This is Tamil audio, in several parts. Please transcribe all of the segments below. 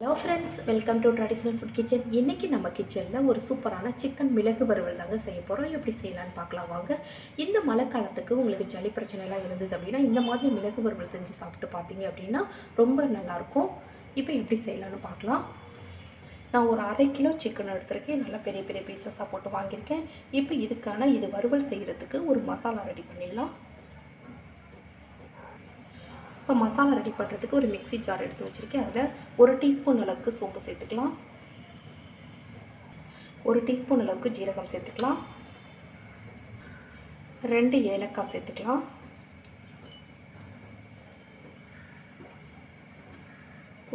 Hello friends welcome to traditional food kitchen இன்றைக்கி நம்ம கிச்சனில் ஒரு சூப்பரான சிக்கன் மிளகு வறுவல் தாங்க செய்ய போகிறோம் எப்படி செய்யலான்னு பார்க்கலாம் வாங்க. இந்த மழை காலத்துக்கு உங்களுக்கு ஜலி பிரச்சனைலாம் இருந்தது அப்படின்னா இந்த மாதிரி மிளகு வறுவல் செஞ்சு சாப்பிட்டு பார்த்தீங்க அப்படின்னா ரொம்ப நல்லாயிருக்கும் இப்போ எப்படி செய்யலான்னு பார்க்கலாம். நான் ஒரு அரை கிலோ சிக்கன் எடுத்திருக்கேன். நல்லா பெரிய பெரிய பீசஸாக போட்டு வாங்கியிருக்கேன். இப்போ இதுக்கான இது வறுவல் செய்கிறதுக்கு ஒரு மசாலா ரெடி பண்ணிடலாம். இப்போ மசாலா ரெடி பண்ணுறதுக்கு ஒரு மிக்ஸி ஜார் எடுத்து வச்சுருக்கேன். அதில் ஒரு டீஸ்பூன் அளவுக்கு சோப்பு சேர்த்துக்கலாம். ஒரு டீஸ்பூன் அளவுக்கு ஜீரகம் சேர்த்துக்கலாம். ரெண்டு ஏலக்காய் சேர்த்துக்கலாம்.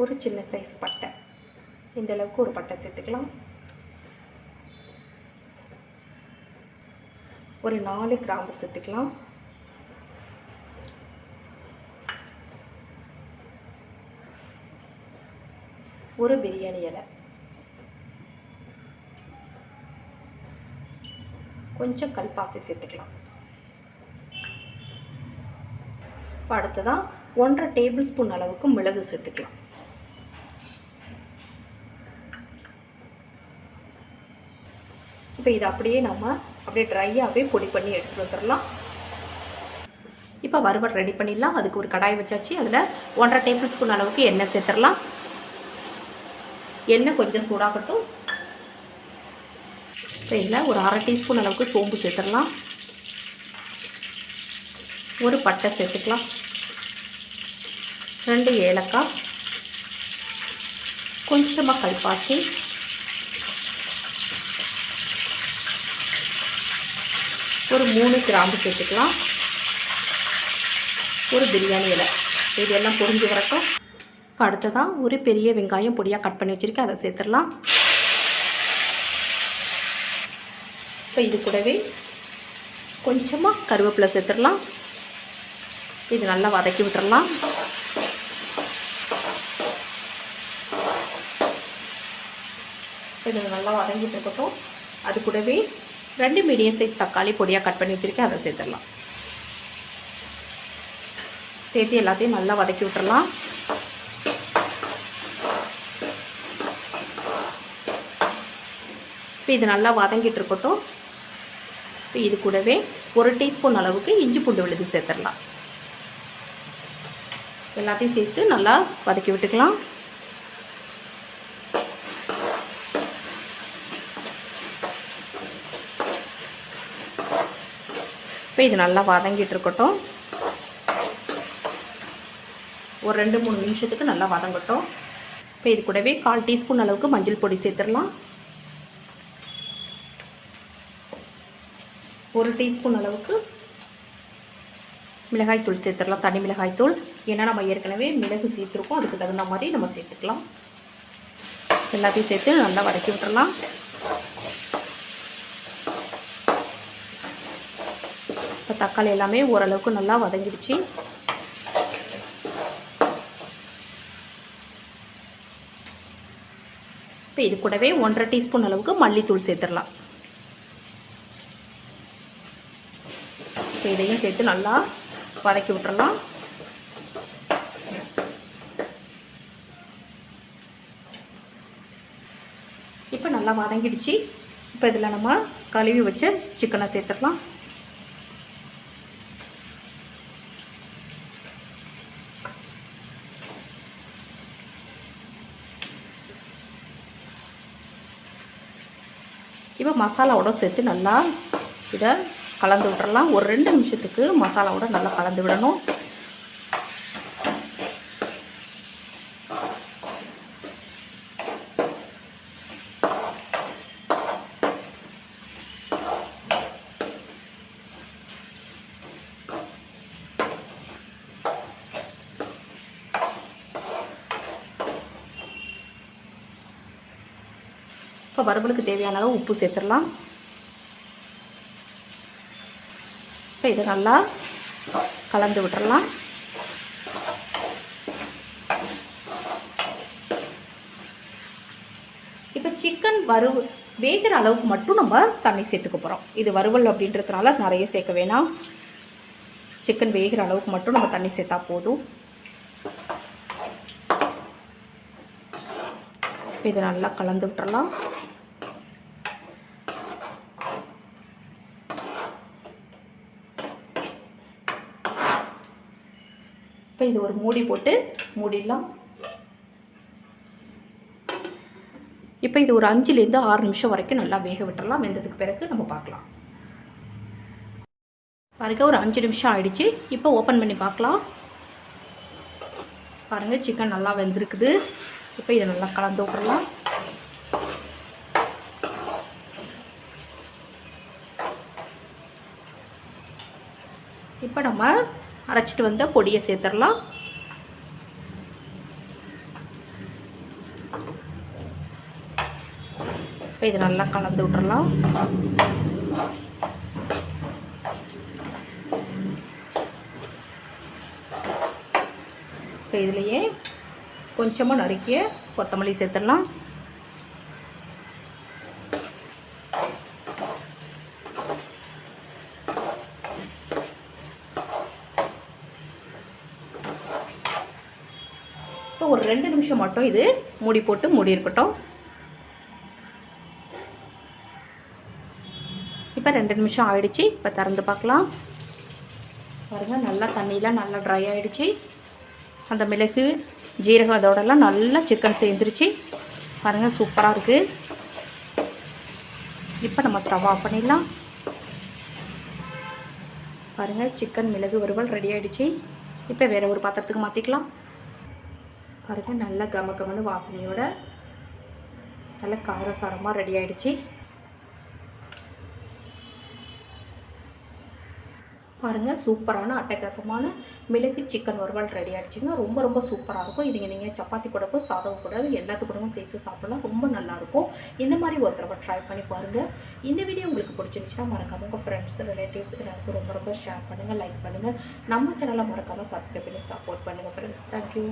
ஒரு சின்ன சைஸ் பட்டை. இந்த அளவுக்கு ஒரு பட்டை சேர்த்துக்கலாம். ஒரு நாலு கிராம்பு சேர்த்துக்கலாம். ஒரு பிரியாணி இலை. கொஞ்சம் கல்பாசி சேர்த்துக்கலாம். இப்போ அடுத்ததான் ஒன்றரை டேபிள் ஸ்பூன் அளவுக்கு மிளகு சேர்த்துக்கலாம். இப்போ இதை அப்படியே நம்ம அப்படியே ட்ரையாகவே பொடி பண்ணி எடுத்துகிட்டு வந்துடலாம். இப்போ வறுவல் ரெடி பண்ணிடலாம். அதுக்கு ஒரு கடாய் வச்சாச்சு. அதில் ஒன்றரை டேபிள் ஸ்பூன் அளவுக்கு எண்ணெய் சேர்த்துடலாம். எண்ணெய் கொஞ்சம் சூடாகட்டும். இப்போ இதில் ஒரு அரை டீஸ்பூன் அளவுக்கு சோம்பு சேர்த்துடலாம். ஒரு பட்டை சேர்த்துக்கலாம். ரெண்டு ஏலக்காய். கொஞ்சமாக கல்பாசி. ஒரு மூணு கிராம்பு சேர்த்துக்கலாம். ஒரு பிரியாணி இலை. இது எல்லாம் பொரிஞ்சு வரட்டும். அடுத்ததாக ஒரு பெரிய வெங்காயம் பொடியாக கட் பண்ணி வச்சுருக்கேன். அதை சேர்த்துடலாம். இப்போ இது கூடவே கொஞ்சமாக கருவேப்பிலை சேர்த்துடலாம். இது நல்லா வதக்கி விட்டுறலாம். இது நல்லா வதங்கிட்டு இருக்கட்டும். அது கூடவே ரெண்டு மீடியம் சைஸ் தக்காளி பொடியாக கட் பண்ணி வச்சுருக்கேன். அதை சேர்த்துடலாம். சேர்த்து எல்லாத்தையும் நல்லா வதக்கி விட்டுறலாம். இப்போ இது நல்லா வதங்கிட்டு இருக்கட்டும். இப்போ இது கூடவே ஒரு டீஸ்பூன் அளவுக்கு இஞ்சி பூண்டு விழுது சேர்த்துடலாம். எல்லாத்தையும் சேர்த்து நல்லா வதக்கி விட்டுக்கலாம். இப்போ இது நல்லா வதங்கிட்டு இருக்கட்டும். ஒரு ரெண்டு மூணு நிமிஷத்துக்கு நல்லா வதங்கட்டும். இப்போ இது கூடவே கால் டீஸ்பூன் அளவுக்கு மஞ்சள் பொடி சேர்த்துடலாம். ஒரு டீஸ்பூன் அளவுக்கு மிளகாய் தூள் சேர்த்துடலாம் தனி மிளகாய்த்தூள். ஏன்னா நம்ம ஏற்கனவே மிளகு சேர்த்துருக்கோம் அதுக்கு தகுந்த மாதிரி நம்ம சேர்த்துக்கலாம். எல்லாத்தையும் சேர்த்து நல்லா வதக்கி விட்டுறலாம். இப்போ தக்காளி எல்லாமே ஓரளவுக்கு நல்லா வதங்கிடுச்சு. இப்போ இது கூடவே ஒன்றரை டீஸ்பூன் அளவுக்கு மல்லித்தூள் சேர்த்துடலாம். ஸோ இதையும் சேர்த்து நல்லா வதக்கி விட்டுறலாம். இப்போ நல்லா வதங்கிடுச்சு. இப்போ இதில் நம்ம கழுவி வச்ச சிக்கனை சேர்த்துடலாம். இப்போ மசாலாவோட சேர்த்து நல்லா இதை கலந்து விட்டுறலாம். ஒரு ரெண்டு நிமிஷத்துக்கு மசாலாவோட நல்லா கலந்து விடணும். இப்போ வறுவலுக்கு தேவையான அளவு உப்பு சேர்த்துடலாம். இப்போ இது நல்லா கலந்து விட்டுறலாம். இப்போ சிக்கன் வறுவு வேகிற அளவுக்கு மட்டும் நம்ம தண்ணி சேர்த்துக்க போகிறோம் இது வறுவல் அப்படின்றதுனால நிறைய சேர்க்க வேணாம். சிக்கன் வேகிற அளவுக்கு மட்டும் நம்ம தண்ணி சேர்த்தா போதும். இப்போ இதை நல்லா கலந்து விட்டுறலாம். இப்போ இது ஒரு மூடி போட்டு மூடிடலாம். இப்போ இது ஒரு அஞ்சுலேருந்து ஆறு நிமிஷம் வரைக்கும் நல்லா வேக விட்டுறலாம். வெந்ததுக்கு பிறகு நம்ம பார்க்கலாம். பாருங்கள் ஒரு அஞ்சு நிமிஷம் ஆயிடுச்சு. இப்போ ஓப்பன் பண்ணி பார்க்கலாம். பாருங்கள் சிக்கன் நல்லா வெந்திருக்குது. இப்போ இதை நல்லா கலந்து விட்றலாம் இப்போ நம்ம அரைச்சிட்டு வந்த பொடியை சேர்த்துடலாம். இப்போ இது நல்லா கலந்து விட்டுறலாம். இப்போ இதுலேயே கொஞ்சமாக நறுக்கிய கொத்தமல்லி சேர்த்துடலாம். ஒரு ரெண்டு நிமிஷம் மட்டும் இது மூடி போட்டு மூடி இருக்கட்டும். இப்போ ரெண்டு நிமிஷம் ஆயிடுச்சு. இப்போ திறந்து பார்க்கலாம். பாருங்கள் நல்லா தண்ணியெலாம் நல்லா ட்ரை ஆகிடுச்சு அந்த மிளகு ஜீரகம் அதோடலாம் நல்லா சிக்கன் சேர்ந்துருச்சு. பாருங்கள் சூப்பராக இருக்குது இப்போ நம்ம ஸ்டவ் ஆஃப் பண்ணிடலாம். பாருங்கள் சிக்கன் மிளகு வறுவல் ரெடி ஆகிடுச்சு இப்போ வேறு ஒரு பாத்திரத்துக்கு மாற்றிக்கலாம் பாருங்கள் நல்ல கம கமன்னு வாசனையோட நல்ல காரசாரமாக ரெடி ஆகிடுச்சு பாருங்கள் சூப்பரான அட்டகாசமான மிளகு சிக்கன் வறுவல் ரெடி ஆகிடுச்சிங்கன்னா ரொம்ப ரொம்ப சூப்பராக இருக்கும். இதுங்க நீங்கள் சப்பாத்தி கூடவும் சாதம் கூட எல்லாத்து கூடவும் சேர்த்து சாப்பிடலாம். ரொம்ப நல்லாயிருக்கும் இந்த மாதிரி ஒரு தடவை ட்ரை பண்ணி பாருங்கள் இந்த வீடியோ உங்களுக்கு பிடிச்சிருந்துச்சுன்னா மறக்காம உங்கள் ஃப்ரெண்ட்ஸ் ரிலேட்டிவ்ஸ் எல்லாருக்கும் ரொம்ப ரொம்ப ஷேர் பண்ணுங்கள் லைக் பண்ணுங்கள் நம்ம சேனலை மறக்காமல் சப்ஸ்கிரைப் பண்ணி சப்போர்ட் பண்ணுங்கள் ஃப்ரெண்ட்ஸ் தேங்க்யூ